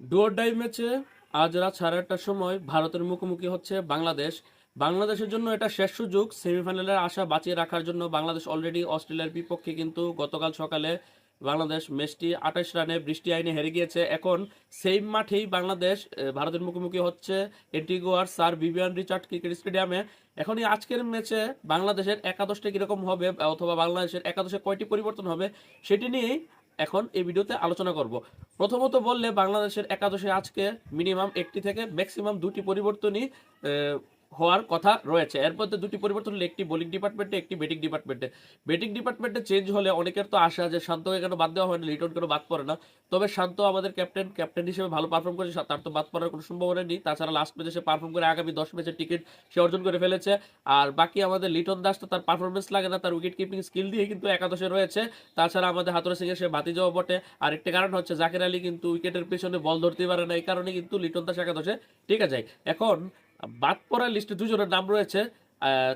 ডুয়ার die ম্যাচে আজ রাত সাড়ে আটটার সময় ভারতের মুখোমুখি হচ্ছে বাংলাদেশ। বাংলাদেশের জন্য এটা শেষ সুযোগ। সেমিফাইনালের আশা বাঁচিয়ে রাখার জন্য বাংলাদেশ অলরেডি অস্ট্রেলিয়ার বিপক্ষে কিন্তু গতকাল সকালে বাংলাদেশ ম্যাচটি আঠাশ রানে বৃষ্টি আইনে হেরে গিয়েছে। এখন সেই মাঠেই বাংলাদেশ ভারতের মুখোমুখি হচ্ছে এন্টিগোয়ার স্যার বিবিয়ান রিচার্ড ক্রিকেট স্টেডিয়ামে। এখন এই আজকের ম্যাচে বাংলাদেশের একাদশটা কীরকম হবে, অথবা বাংলাদেশের একাদশে কয়টি পরিবর্তন হবে, সেটি নিয়েই এখন এই ভিডিওতে আলোচনা করব। প্রথমত বললে বাংলাদেশের একাদশে আজকে মিনিমাম একটি থেকে ম্যাক্সিমাম দুটি পরিবর্তনই হওয়ার কথা রয়েছে। এর মধ্যে দুটি পরিবর্তন হলো, একটি বোলিং ডিপার্টমেন্টে একটি ব্যাটিং ডিপার্টমেন্টে ব্যাটিং ডিপার্টমেন্টে চেঞ্জ হলে অনেকের তো আশা যে শান্তকে কেন বাদ দেওয়া হয় না লিটন কেন বাদ পড়ে না। তবে শান্ত আমাদের ক্যাপ্টেন ক্যাপ্টেন হিসেবে ভালো পারফর্ম করেছে তার তো বাদ পড়ার কোনো সম্ভাবনা নেই। তাছাড়া লাস্ট ম্যাচে সে পারফর্ম করে আগামী দশ ম্যাচের টিকিট সে অর্জন করে ফেলেছে। আর বাকি আমাদের লিটন দাস তো তার পারফরমেন্স লাগে না, তার উইকেট কিপিং স্কিল দিয়ে কিন্তু একাদশে রয়েছে। তাছাড়া আমাদের হাতুরা সিং এর সে বাতি যাওয়া বটে। আর একটি কারণ হচ্ছে জাকির আলী কিন্তু উইকেটের পেছনে বল ধরতে পারে না, এই কারণে কিন্তু লিটন দাস একাদশে ঠিক আছে এখন বাদ পড়ার লিস্টে দুজনের নাম রয়েছে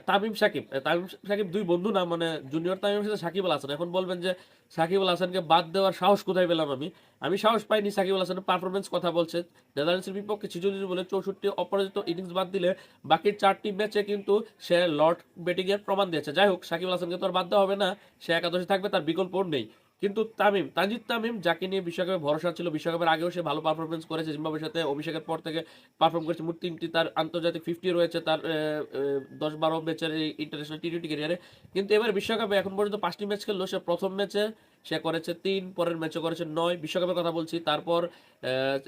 তামিম সাকিব। তামিম সাকিব দুই বন্ধু না মানে জুনিয়র তামিমের সাথে সাকিব আল হাসান। এখন বলবেন যে সাকিব আল হাসানকে বাদ দেওয়ার সাহস কোথায় পেলাম আমি? আমি সাহস পাইনি সাকিব আল হাসানের পারফরমেন্স কথা বলছে। নেদারল্যান্ডসের বিপক্ষে ছিচল্লিশ বলে চৌষট্টি অপরাজিত ইনিংস বাদ দিলে বাকি চারটি ম্যাচে কিন্তু সে লর্ড ব্যাটিং এর প্রমাণ দিয়েছে। যাই হোক, সাকিব আল হাসানকে তো আর বাদ দেওয়া হবে না, সে একাদশে থাকবে, তার বিকল্প নেই। কিন্তু তামিম তানজিৎ তামিম যাকে নিয়ে বিশ্বকাপে ভরসা ছিল, বিশ্বকাপের আগেও সে ভালো পারফরমেন্স করেছে। জিম্বাবের সাথে অভিষেকের পর থেকে পারফর্ম করেছে। মোট তিনটি তার আন্তর্জাতিক ফিফটি রয়েছে তার দশ বারো ম্যাচের ইন্টারন্যাশনাল টি টোয়েন্টি ক্যারিয়ারে কিন্তু এবার বিশ্বকাপে এখন পর্যন্ত পাঁচটি ম্যাচ খেললো। সে প্রথম ম্যাচে সে করেছে তিন, পরের ম্যাচে করেছে নয়। বিশ্বকাপের কথা বলছি। তারপর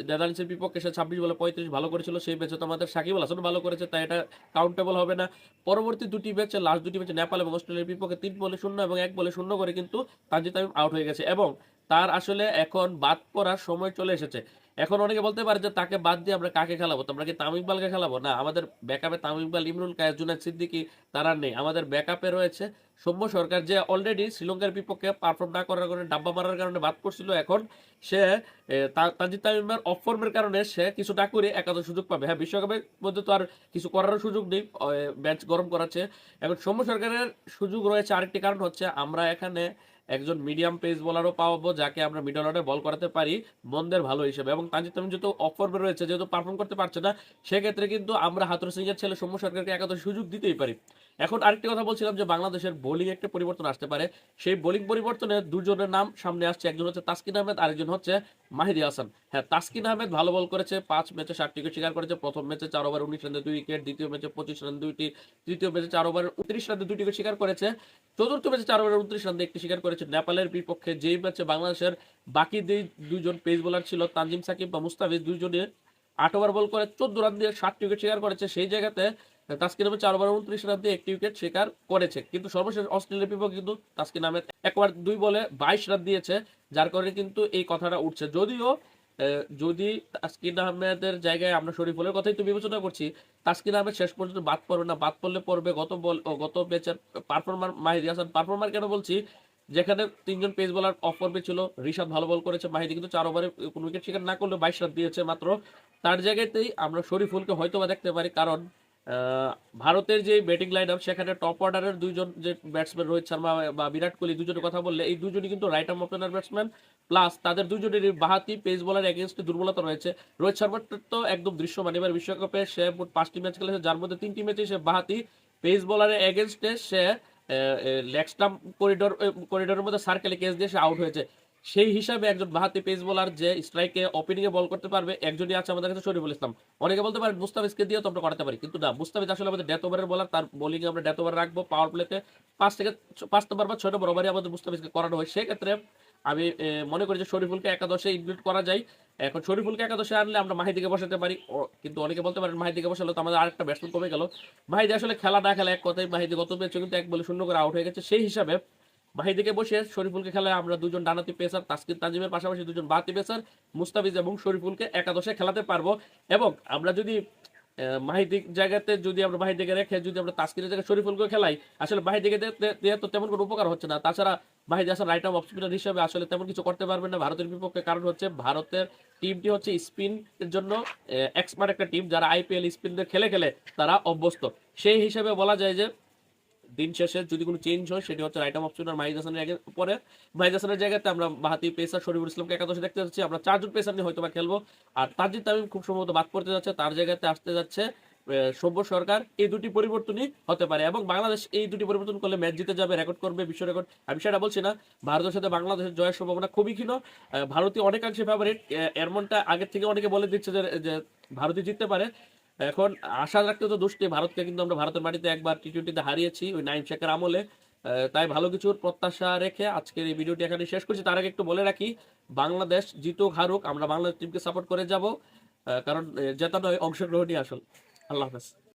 নেদারল্যান্ডসের বিপক্ষে সে ছাব্বিশ বলে পঁয়ত্রিশ ভালো করেছিল। সেই ম্যাচে তো আমাদের সাকিব আল ভালো করেছে, তাই এটা কাউন্টেবল হবে না। পরবর্তী দুটি ম্যাচে লাস্ট দুটি ম্যাচে নেপাল এবং অস্ট্রেলিয়ার বিপক্ষে তিন বলে শূন্য এবং এক বলে শূন্য করে কিন্তু তানজিদ তামিম আউট হয়ে গেছে। এবং তার আসলে এখন বাদ পড়ার সময় চলে এসেছে। এখন অনেকে বলতে পারে যে তাকে বাদ দিয়ে আমরা কাকে খেলাবো? তো আমরা কি তামিম ইকবালকে খেলাবো? না আমাদের ব্যাকআপে তামিম ইকবাল ইমরুল কায়েস জুনাদ সিদ্দিকি তারা নেই। আমাদের ব্যাকআপে রয়েছে সৌম্য সরকার যে অলরেডি শ্রীলঙ্কার বিপক্ষে পারফর্ম না করার কারণে ডাব্বা মারার কারণে বাদ পড়ছিল। এখন সে এ, তা- তানজিদ তামিমের অফ ফর্মের কারণে সে কিছু না করে একাদশ সুযোগ পাবে। হ্যাঁ বিশ্বকাপের মধ্যে তো আর কিছু করারও সুযোগ নেই। ম্যাচ গরম করাচ্ছে। এখন সৌম্য সরকারের সুযোগ রয়েছে। আরেকটি কারণ হচ্ছে আমরা এখানে একজন মিডিয়াম পেস বোলারও পাবো যাকে আমরা মিডল অর্ডারে বল করাতে পারি, মন্দের ভালো হিসেবে। এবং তানজিদ তামিম যেহেতু অফ রয়েছে, যেহেতু পারফর্ম করতে পারছে না, সেক্ষেত্রে কিন্তু আমরা হাতুর সিং এর ছেলে সৌম্য সরকারকে একাদশ সুযোগ দিতেই পারি। এখন আরেকটি কথা বলছিলাম যে বাংলাদেশের বোলিং একটা পরিবর্তন আসতে পারে। সেই বোলিং পরিবর্তনে দুজনের নাম সামনে আসছে। একজন হচ্ছে তাসকিন আহমেদ, আরেকজন হচ্ছে মাহিদি হাসান। হ্যাঁ তাসকিন আহমেদ ভালো বল করেছে, পাঁচ ম্যাচে ষাট উইকেট শিকার করেছে। প্রথম ম্যাচে চার ওভার উনিশ রানে দুই উইকেট, দ্বিতীয় ম্যাচে পঁচিশ রান দুইটি, তৃতীয় ম্যাচে চার ওভার উনত্রিশ রানে দুইটি উইকেট শিকার করেছে। চতুর্থ ম্যাচে চার ওভার উনত্রিশ রান একটি শিকার করেছে নেপালের বিপক্ষে। যেই ম্যাচে বাংলাদেশের বাকি দুই দুইজন পেস বোলার ছিল, তানজিম সাকিব বা মুস্তাফিজ, দুজনে আট ওভার বল করে চোদ্দ রান দিয়ে ষাট উইকেট শিকার করেছে। সেই জায়গাতে তাস্কিন আহমেদ চার ওভার উনত্রিশ রান দিয়ে একটি উইকেট শিকার করেছে। কিন্তু সর্বশেষ অস্ট্রেলিয়ার বিপক্ষে কিন্তু তাস্কিন আহমেদ একবার দুই বলে বাইশ রান দিয়েছে, যার কারণে কিন্তু এই কথাটা উঠছে। যদিও যদি তাসকিন আহমেদের জায়গায় আমরা শরীফুলের কথাই তো বিবেচনা করছি, তাসকিন আহমেদ শেষ পর্যন্ত বাদ পড়বে না। বাদ পড়লে পড়বে গত বল গত ম্যাচের পারফর্মার মাহিদি হাসান। পারফর্মার কেন বলছি? যেখানে তিনজন পেস বোলার অফ ফর্মে ছিল ঋষাদ ভালো বল করেছে, মাহিদি কিন্তু চার ওভারে কোনো উইকেট শিকার না করলে বাইশ রান দিয়েছে মাত্র। তার জায়গাতেই আমরা শরীফুলকে হয়তো বা দেখতে পারি, কারণ ভারতের যে ব্যাটিং লাইন আপ সেখানে টপ অর্ডারের দুইজন যে ব্যাটসম্যান রোহিত শর্মা বা বিরাট কোহলি, দুজনের কথা বললে, এই দুজনই কিন্তু right arm opener batsman plus তাদের দুজনেরই বাহাতি পেস বলার এগেনস্টে দুর্বলতা রয়েছে। রোহিত শর্মার তো একদম দৃশ্যমান। এবার বিশ্বকাপে সে পাঁচটি ম্যাচ খেলেছে, যার মধ্যে তিনটি ম্যাচে সে বাহাতি পেস বলারের এগেনস্টে সে লেগ স্টাম্প করিডোর করিডোরের মধ্যে সার্কেলে কেস দিয়ে সে আউট হয়েছে। সেই হিসাবে একজন বাহাতি পেস বোলার যে স্ট্রাইকে ওপেনিং এ বল করতে পারবে, একজনই আছে আমাদের কাছে শরীফুল ইসলাম। অনেকে বলতে পারেন, মুস্তাফিজকে দিয়ে তো আমরা করাতে পারি, কিন্তু না, মুস্তাফিজ আসলে আমাদের ডেথ ওভারের বলার তার বোলিং আমরা ডেথ ওভার রাখব পাওয়ার প্লেতে পাঁচ থেকে পাঁচ নম্বর বা ছয় নম্বর ওভারে আমাদের মুস্তাফিজকে করানো হয়। সেক্ষেত্রে আমি মনে করি যে শরীফুলকে একাদশে ইনক্লুড করা যায়। এখন শরীফুলকে একাদশে আনলে আমরা মাহিদিকে বসাতে পারি। কিন্তু অনেকে বলতে পারেন, মাহিদিকে বসালে তো আমাদের আরেকটা ব্যাটসম্যান কমে গেল। মাহিদি আসলে খেলা না খেলা এক কথাই মাহিদি গত ম্যাচে কিন্তু এক বলে শূন্য করে আউট হয়ে গেছে। সেই হিসাবে মাহিদিকে বসে শরীফুলকে খেলায় আমরা দুজন ডানাতি পেসার, তাসকিন তানজিমের পাশাপাশি দুজন বাতি পেসার, মুস্তাফিজ এবং শরীফুলকে একাদশে খেলাতে পারব। এবং আমরা যদি মাহিদিক জায়গাতে যদি আমরা মাহিদিকে রেখে যদি আমরা তাস্কিনের জায়গায় শরীফুলকে খেলাই, আসলে মাহিদিকে তো তেমন কোনো উপকার হচ্ছে না। তাছাড়া Mahedi Hasan right off spinner হিসেবে আসলে তেমন কিছু করতে পারবেন না। ভারতের বিপক্ষে কারণ হচ্ছে ভারতের টিমটি হচ্ছে স্পিন এর জন্য এক্সপার্ট একটা টিম যারা আইপিএল স্পিনদের খেলে খেলে তারা অভ্যস্ত। সেই হিসাবে বলা যায় যে দিন শেষে যদি কোনো চেঞ্জ হয়, সেটি হচ্ছে রাইট অপশন আর মাহিদ হাসানের পরে। মাহিদ হাসানের জায়গাতে আমরা বাহাতি পেসার শরীফুল ইসলামকে একাদশে দেখতে যাচ্ছি। আমরা চারজন পেসার নিয়ে হয়তো বা খেলব। আর তাজিদ তামিম খুব সম্ভবত বাদ পড়তে যাচ্ছে, তার জায়গাতে আসতে যাচ্ছে সভ্য সরকার। এই দুটি পরিবর্তনই হতে পারে। এবং বাংলাদেশ এই দুটি পরিবর্তন করলে ম্যাচ জিতে যাবে রেকর্ড করবে, বিশ্ব রেকর্ড আমি সেটা বলছি না, ভারতের সাথে বাংলাদেশের জয়ের সম্ভাবনা খুবই ক্ষীণ। ভারতীয় অনেকাংশে ফেভারিট এমনটা আগের থেকে অনেকে বলে দিচ্ছে যে যে ভারতই জিততে পারে। এখন আশা রাখতে তো দোষ নেই, ভারতকে কিন্তু আমরা ভারতের মাটিতে একবার টি টোয়েন্টিতে হারিয়েছি, ওই নাইম শেখের আমলে। তাই ভালো কিছুর প্রত্যাশা রেখে আজকের এই ভিডিওটি এখানে শেষ করছি। তার আগে একটু বলে রাখি, বাংলাদেশ জিতুক হারুক, আমরা বাংলাদেশ টিমকে সাপোর্ট করে যাব কারণ জেতা নয়, অংশগ্রহণই আসল। আল্লাহ হাফেজ।